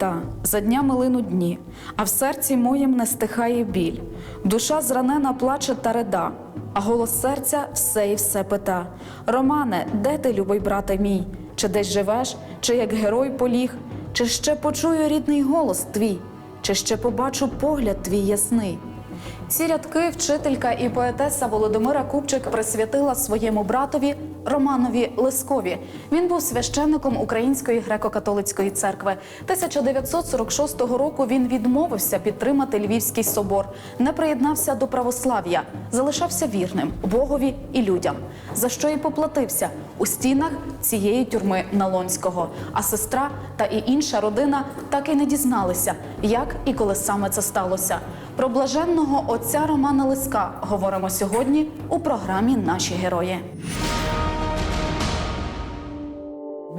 Літа, за днями линуть дні, а в серці моїм не стихає біль. Душа зранена плаче та рида, а голос серця все і все пита. Романе, де ти, любий брате мій? Чи десь живеш, чи як герой поліг? Чи ще почую рідний голос твій, чи ще побачу погляд твій ясний? Ці рядки вчителька і поетеса Володимира Купчик присвятила своєму братові Романові Лискові. Він був священником Української греко-католицької церкви. 1946 року він відмовився підтримати Львівський собор, не приєднався до православ'я, залишався вірним Богові і людям, за що і поплатився у стінах цієї тюрми Налонського. А сестра та і інша родина так і не дізналися, як і коли саме це сталося. Про блаженного отця Романа Лиска говоримо сьогодні у програмі Наші герої.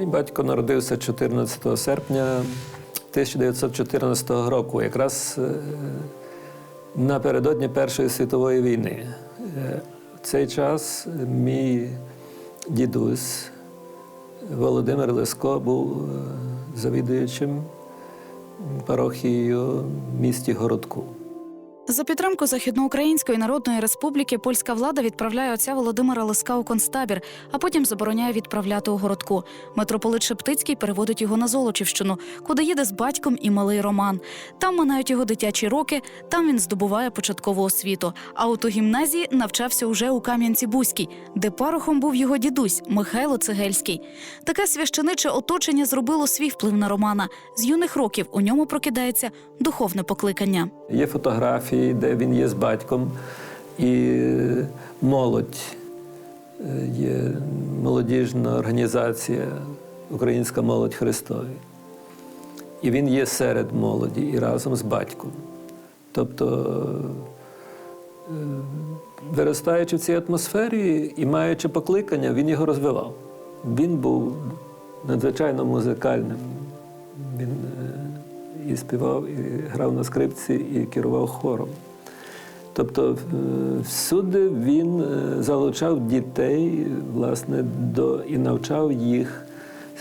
Мій батько народився 14 серпня 1914 року, якраз е, напередодні Першої світової війни. Е, В цей час мій дідусь Володимир Лиско був е, завідуючим парохією в місті Городку. За підтримку Західноукраїнської Народної Республіки польська влада відправляє отця Володимира Лиска у концтабір, а потім забороняє відправляти у городку. Митрополит Шептицький переводить його на Золочівщину, куди їде з батьком і малий Роман. Там минають його дитячі роки, там він здобуває початкову освіту. А от у гімназії навчався уже у Кам'янці-Бузькій, де парохом був його дідусь Михайло Цегельський. Таке священиче оточення зробило свій вплив на Романа. З юних років у ньому прокидається духовне покликання. Є фотографії, де він є з батьком, і молодь е, є молодіжна організація Українська молодь Христові. І він є серед молоді і разом з батьком. Тобто, е, виростаючи в цій атмосфері і маючи покликання, він його розвивав. Він був надзвичайно музикальним. Він е, і співав, і грав на скрипці, і керував хором. Тобто е, всюди він е, залучав дітей власне, до, і навчав їх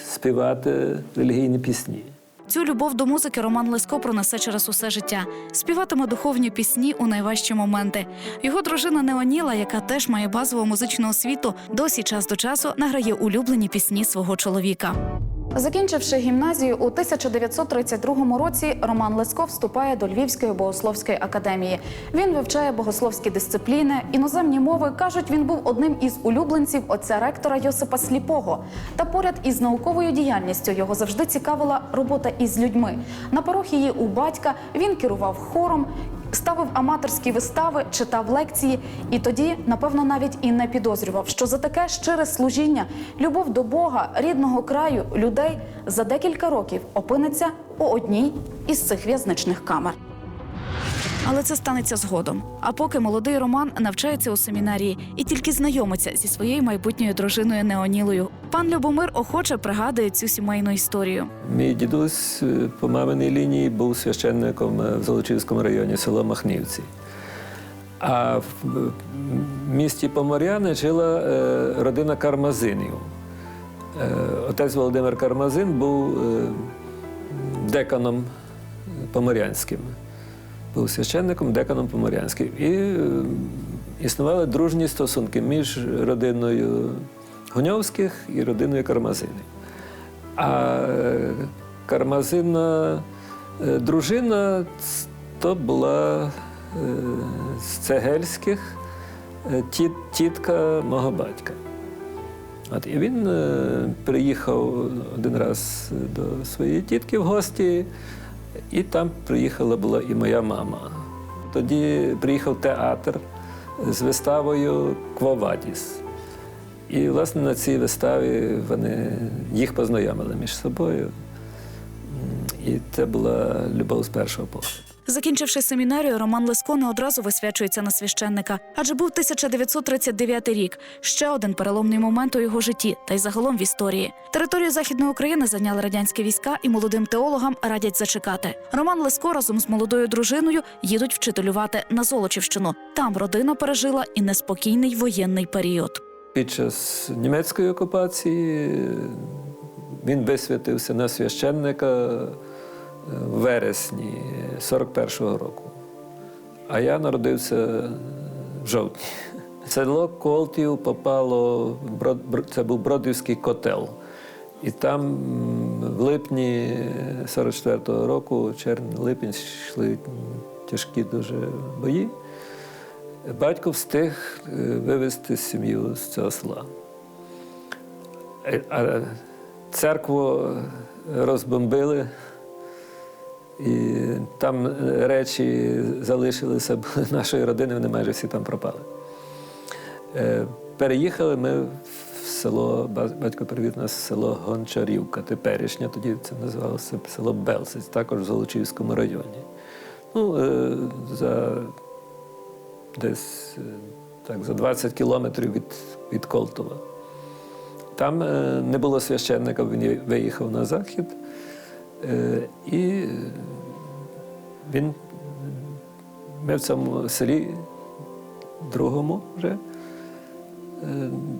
співати релігійні пісні. Цю любов до музики Роман Леско пронесе через усе життя. Співатиме духовні пісні у найважчі моменти. Його дружина Неоніла, яка теж має базову музичну освіту, досі час до часу награє улюблені пісні свого чоловіка. Закінчивши гімназію у 1932 році, Роман Леско вступає до Львівської богословської академії. Він вивчає богословські дисципліни, іноземні мови. кажуть, він був одним із улюбленців отця ректора Йосипа Сліпого. Та поряд із науковою діяльністю його завжди цікавила робота із людьми. На парохії у батька він керував хором. Ставив аматорські вистави, читав лекції, і тоді, напевно, навіть і не підозрював, що за таке щире служіння, любов до Бога, рідного краю, людей за декілька років опиниться у одній із цих в'язничних камер. Але це станеться згодом. А поки молодий Роман навчається у семінарії і тільки знайомиться зі своєю майбутньою дружиною Неонілою. Пан Любомир охоче пригадує цю сімейну історію. Мій дідусь е, по маминій лінії був священником е, в Золочівському районі село Махнівці. А в місті Поморяни жила е, родина Кармазинів. Отець Володимир Кармазин був деканом поморянським. Був священником, деканом поморянським. І е, існували дружні стосунки між родиною Гоньовських і родиною Кармазинів. А е, Кармазина е, дружина то була з Цегельських тіт, тітка мого батька. От, і він приїхав один раз до своєї тітки в гості, і там приїхала була і моя мама. Тоді приїхав театр з виставою Квовадіс. І, власне, на цій виставі вони їх познайомили між собою. І це була любов з першого погляду. Закінчивши семінарію, Роман Лиско не одразу висвячується на священника, адже був 1939 рік, ще один переломний момент у його житті та й загалом в історії. Територію західної України зайняли радянські війська, і молодим теологам радять зачекати. Роман Лиско разом з молодою дружиною їдуть вчителювати на Золочівщину. Там родина пережила і неспокійний воєнний період. Під час німецької окупації він висвятився на священника вересні 41-го року. А я народився в жовтні. Село Колтів попало, це був Бродівський котел. І там в липні 44-го року, червень-липень, йшли тяжкі дуже бої. Батько встиг е, вивезти сім'ю з цього села. Е, А церкву розбомбили, і там речі залишилися нашої родини, вони майже всі там пропали. Е, Переїхали ми в село, батько привів нас в село Гончарівка, теперішнє, тоді це називалося село Белсиць, також в Золочівському районі. Ну, е, за десь е, так, за 20 кілометрів від, від Колтова. Там е, не було священника, він виїхав на захід. Е, і е, він ми в цьому селі другому вже, е,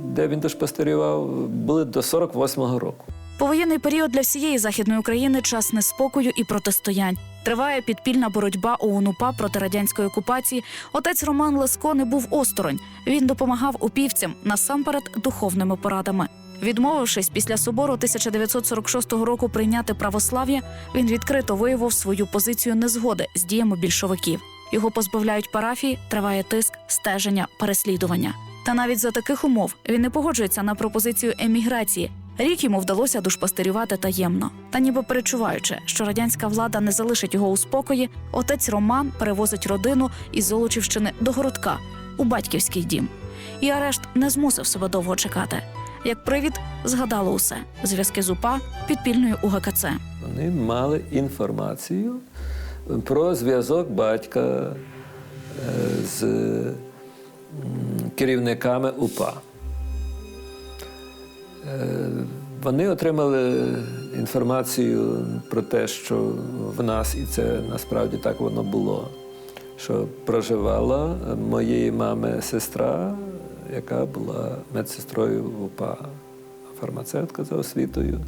де він дошпастерював, були до 48-го року. Повоєнний період для всієї західної України час неспокою і протистоянь. Триває підпільна боротьба ОУН-УПА проти радянської окупації. Отець Роман Леско не був осторонь. Він допомагав упівцям насамперед духовними порадами. Відмовившись після собору 1946 року прийняти православ'я, він відкрито виявив свою позицію незгоди з діями більшовиків. Його позбавляють парафії, триває тиск, стеження, переслідування. Та навіть за таких умов він не погоджується на пропозицію еміграції. Рік йому вдалося душпастерювати таємно. Та ніби перечуваючи, що радянська влада не залишить його у спокої, отець Роман перевозить родину із Золочівщини до городка у батьківський дім. І арешт не змусив себе довго чекати. Як привід, згадало усе зв'язки з УПА підпільною УГКЦ. Вони мали інформацію про зв'язок батька е, з керівниками УПА. Е, Вони отримали інформацію про те, що в нас, і це насправді так воно було, що проживала моєї мами сестра, яка була медсестрою в УПА, фармацевтка за освітою.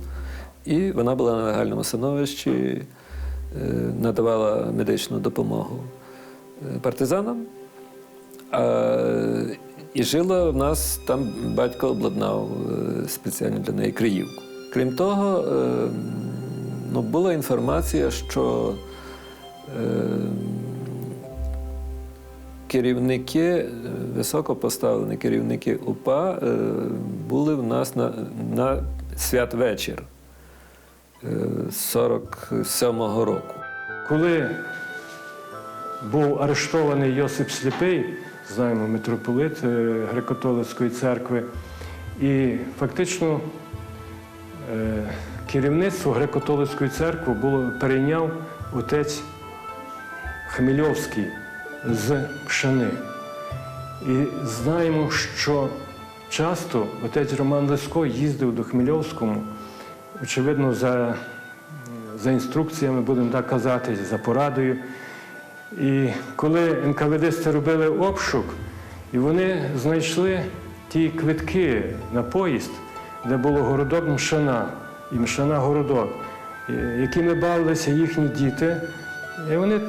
І вона була на легальному становищі, е, надавала медичну допомогу е, партизанам. І жила в нас, там батько обладнав е, спеціально для неї Криївку. Крім того, е, ну, була інформація, що е, керівники, е, високопоставлені керівники УПА е, були в нас на, на святвечір е, 47-го року. Коли був арештований Йосип Сліпий, знаємо, митрополит е, Греко-католицької церкви, і фактично е, керівництво Греко-католицької церкви було перейняв отець Хмельовський з Пшени. І знаємо, що часто отець Роман Леско їздив до Хмельовському, очевидно, за за інструкціями, будемо так казати, за порадою. І коли НКВДсти робили обшук, і вони знайшли ті квитки на поїзд, де було городок Мшана і Мшана городок, якими бавилися їхні діти, і вони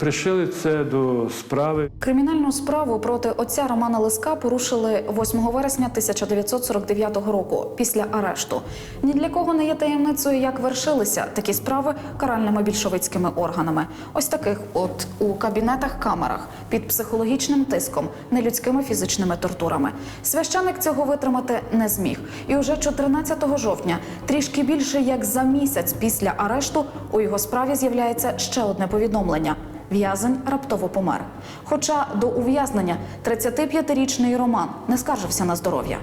пришили це до справи. Кримінальну справу проти отця Романа Лиска порушили 8 вересня 1949 року після арешту. Ні для кого не є таємницею, як вершилися такі справи каральними більшовицькими органами. Ось таких, от у кабінетах камерах під психологічним тиском, нелюдськими фізичними тортурами. Священик цього витримати не зміг. І уже 14 жовтня, трішки більше як за місяць після арешту, у його справі з'являється ще одне повідомлення. В'язень раптово помер. Хоча до ув'язнення 35-річний Роман не скаржився на здоров'я.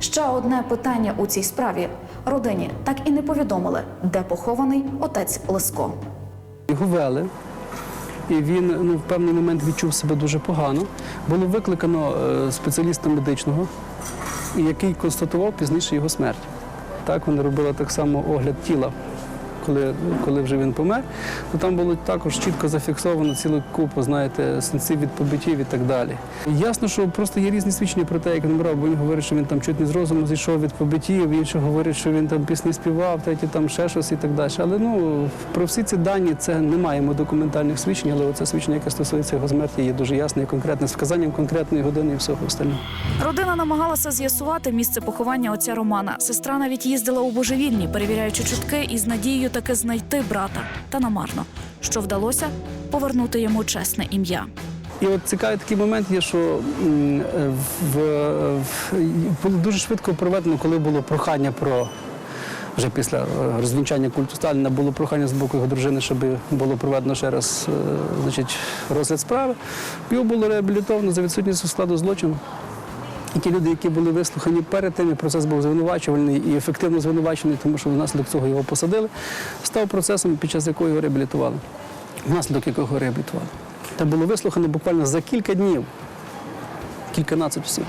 Ще одне питання у цій справі: родині так і не повідомили, де похований отець Лиско. Його вели і він ну, в певний момент відчув себе дуже погано. Було викликано е, спеціаліста медичного, який констатував пізніше його смерть. Так, вони робили так само огляд тіла, коли, коли вже він помер. То там було також чітко зафіксовано цілу купу, знаєте, синців від побиттів і так далі. Ясно, що просто є різні свідчення про те, як він брав, бо він говорить, що він там чуть не з розуму зійшов від побиттів, інші говорять, що він там пісні співав, треті там ще щось і так далі. Але ну про всі ці дані це не маємо документальних свідчень, але оце свідчення, яке стосується його смерті, є дуже ясне і конкретне з вказанням конкретної години і всього остального. Родина намагалася з'ясувати місце поховання отця Романа. Сестра навіть їздила у божевільні, перевіряючи чутки і з надією таки знайти брата. Та намарно. Що вдалося повернути йому чесне ім'я. І от цікавий такий момент є, що е, в, в, було дуже швидко проведено, коли було прохання про. Вже після е, розвінчання культу Сталіна було прохання з боку його дружини, щоб було проведено ще раз е, значить, розгляд справи. Його було реабілітовано за відсутністю складу злочину. І ті люди, які були вислухані перед тим, і процес був звинувачувальний і ефективно звинувачений, тому що внаслідок цього його посадили, став процесом, під час якого його реабілітували. Внаслідок якого реабілітували. Та було вислухано буквально за кілька днів кільканадцять осіб.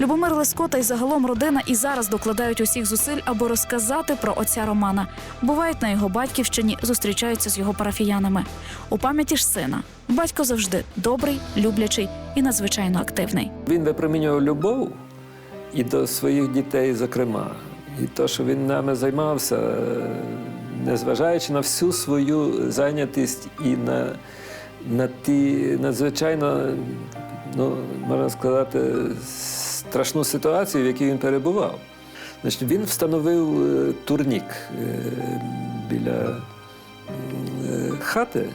Любомир Леско та й загалом родина і зараз докладають усіх зусиль, аби розказати про отця Романа. Бувають на його батьківщині, зустрічаються з його парафіянами. У пам'яті ж сина батько завжди добрий, люблячий і надзвичайно активний. Він випромінював любов і до своїх дітей, зокрема. І те, що він нами займався, е, незважаючи на всю свою зайнятість і на, на ті надзвичайно, ну, можна сказати, страшну ситуацію, в якій він перебував. Значить, він встановив е, турнік е, біля хати.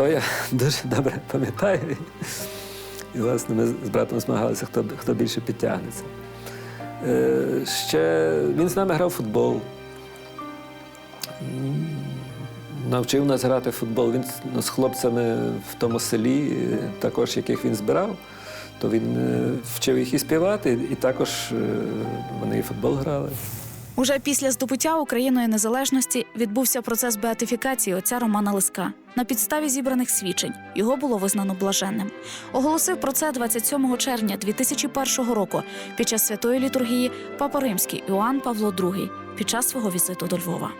То я дуже добре пам'ятаю. І, власне, ми з братом змагалися, хто, хто більше підтягнеться. Е, ще він з нами грав в футбол. Навчив нас грати в футбол. Він ну, з хлопцями в тому селі, е, також яких він збирав, то він е, вчив їх і співати, і також е, вони і футбол грали. Уже після здобуття Україною незалежності відбувся процес беатифікації отця Романа Лиска. На підставі зібраних свідчень його було визнано блаженним. Оголосив про це 27 червня 2001 року під час святої літургії Папа Римський Іоанн Павло II під час свого візиту до Львова.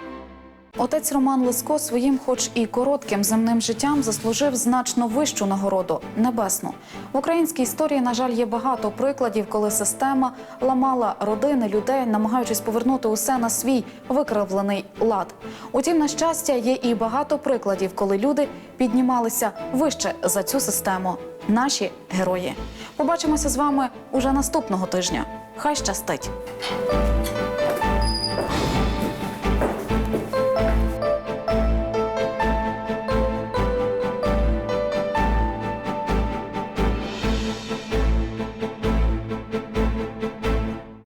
Отець Роман Лиско своїм, хоч і коротким земним життям, заслужив значно вищу нагороду небесну. В українській історії, на жаль, є багато прикладів, коли система ламала родини людей, намагаючись повернути усе на свій викривлений лад. Утім, на щастя, є і багато прикладів, коли люди піднімалися вище за цю систему. Наші герої. Побачимося з вами уже наступного тижня. Хай щастить!